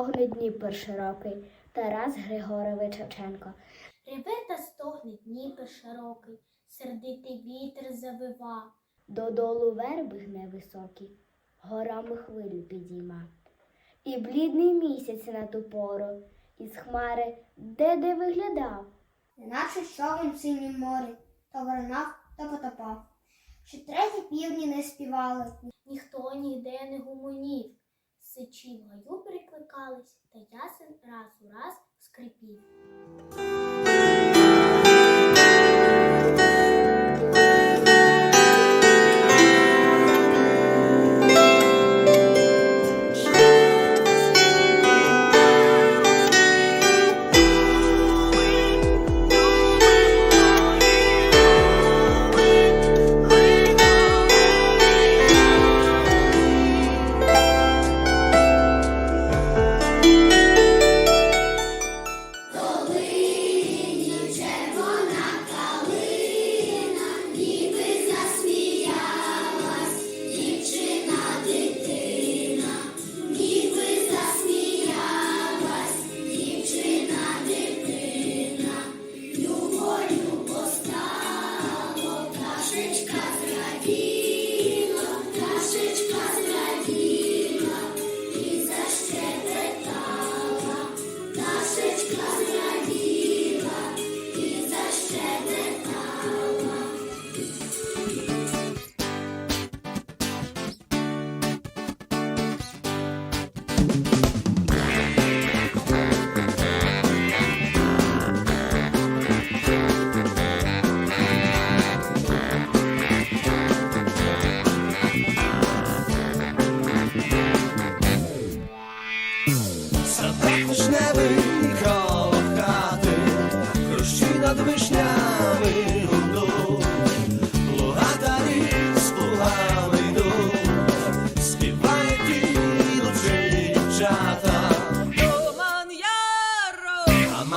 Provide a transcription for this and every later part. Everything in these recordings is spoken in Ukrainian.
стогне Дніпр широкий, Тарас Григорович Шевченко. Реве та стогне Дніпр широкий, сердитий вітер завива. Додолу верби гне високі, горами хвилю підійма. І блідний місяць на ту пору, із хмари де де виглядав. Неначе човен синім морі, то виринав, то потопав. Ще треті півні не співали, Ніхто ніде не гумонів. Сичі в гаю перекликались, та ясен раз у раз скрипів.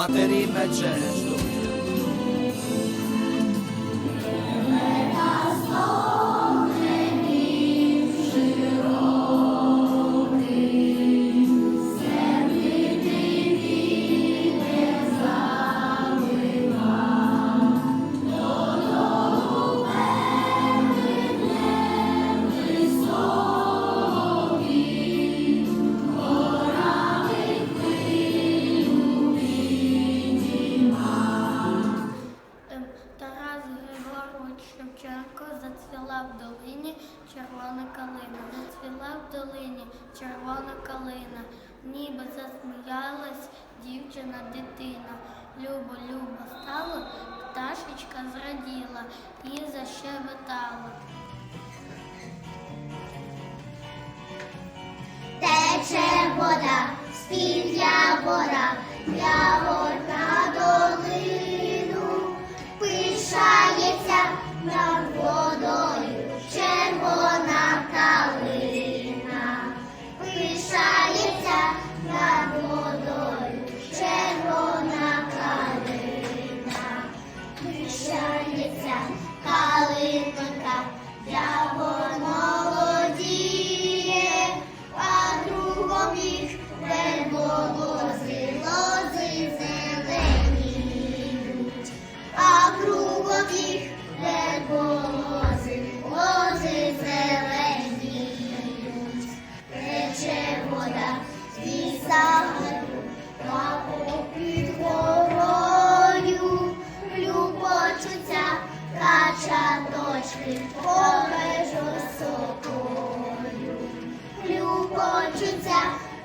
Materim e Gesù. Червона калина, зацвіла в долині червона калина, ніби засміялась дівчина дитина. Любо, любо стало, пташечка зраділа і защебетала. Тече вода, з-під явора, явор на Любочуться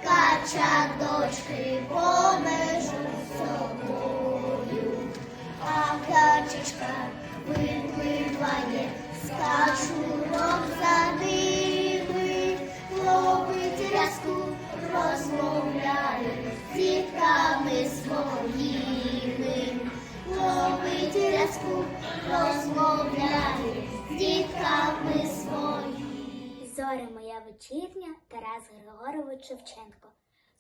кача дочки, помежу собою. А качечка випливає кашурок Зоря моя вечірня, Тарас Григорович Шевченко.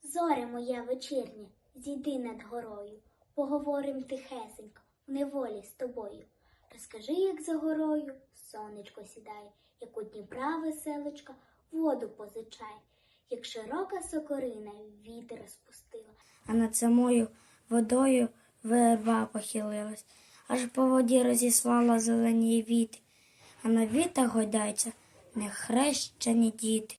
Зоря моя вечірня, зійди над горою, поговорим тихесенько, в неволі з тобою. Розкажи, як за горою сонечко сідає, як у Дніпра веселочка воду позичає, як широка сокорина вітер розпустила. а над самою водою верба похилилась, аж по воді розіслала зелені віти, а на вітах гойдаються нехрещені діти.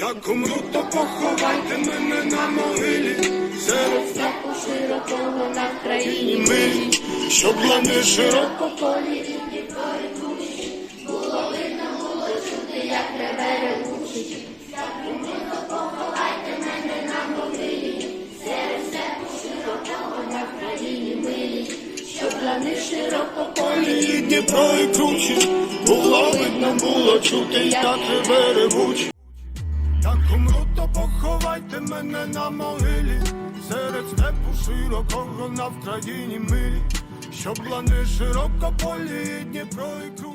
Як умру, то поховайте мене на могилі, серед степу широкого на країні милі, щоб лани широко полі. Полі Дніпро і кручі, було видно, було чути, як живе ревучі. Як умру, то поховайте мене на могилі, серед степу широкого на Вкраїні милі, щоб лани широко полі Дніпро і кручі.